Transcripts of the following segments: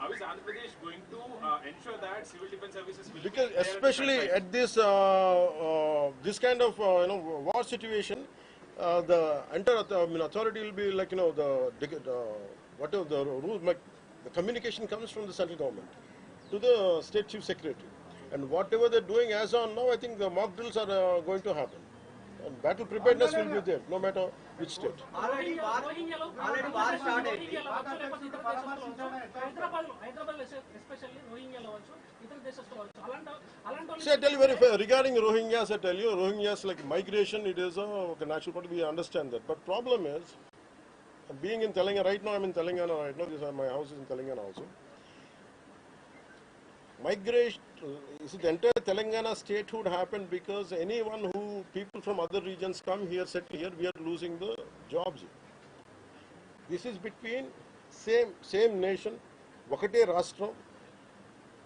How is Andhra Pradesh going to uh, ensure that civil defense services will because be there at especially at this uh, uh, this kind of uh, you know war situation, uh, the entire auth- I mean, authority will be like you know the, the whatever the rule like the communication comes from the central government to the state chief secretary, and whatever they're doing as on now, I think the mock drills are uh, going to happen, and battle preparedness will be there no matter which state. See, I tell you very regarding Rohingyas, I tell you, Rohingyas like migration, it is a okay, natural part, we understand that. But problem is, being in Telangana, right now I'm in Telangana right now, this, my house is in Telangana also. Migration, see, the entire Telangana statehood happened because anyone who, people from other regions come here, settle here, we are losing the jobs. This is between same, same nation, ఒకటే రాష్ట్రం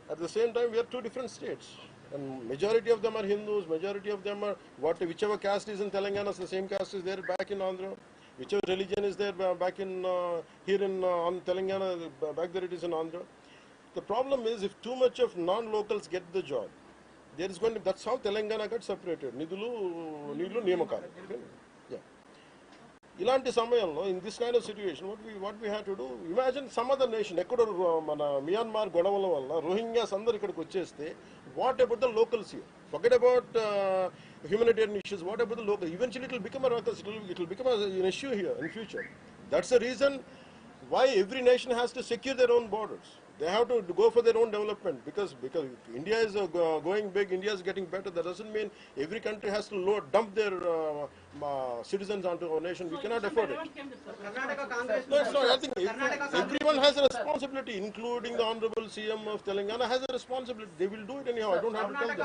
at the same time, we are two different states. And majority of them are Hindus, majority of them are what whichever caste is in Telangana, the same caste is there back in Andhra. Whichever religion is there ba- back in uh, here in uh, on Telangana, ba- back there it is in Andhra. The problem is if too much of non-locals get the job, there is going to that's how Telangana got separated. Nidulu, Nilu, Niyamakalu. Yeah. ఇలాంటి సమయంలో in this kind of situation what we what we have to do imagine some other nation ఎక్కడో రో- మన Myanmar గొడవల వల్ల Rohingyas అందరు ఇక్కడికి వచ్చేస్తే what about the locals here forget about humanitarian issues what about the local eventually it will become it will become an issue here in future that's the reason why every nation has to secure their own borders they have to go for their own development because because india is uh, go- going big india is getting better that doesn't mean every country has to load, dump their uh, uh, citizens onto our nation we cannot afford it no, it's not. I think everyone has a responsibility, including the Honorable CM of Telangana has a responsibility. They will do it anyhow. I don't have to tell them.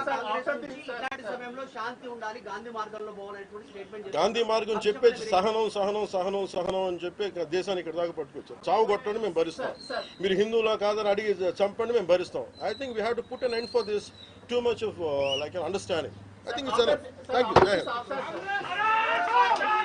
Gandhi మార్గం చెప్పేసి సహనం సహనం సహనం సహనం అని చెప్పి దేశాన్ని ఇక్కడ దాకా పట్టుకొచ్చారు చావు కొట్టండి మేము భరిస్తాం మీరు హిందువులా కాదని అడిగి చంపండి మేము భరిస్తాం I think we have to put an end for this too much of like understanding I think it's thank you Go!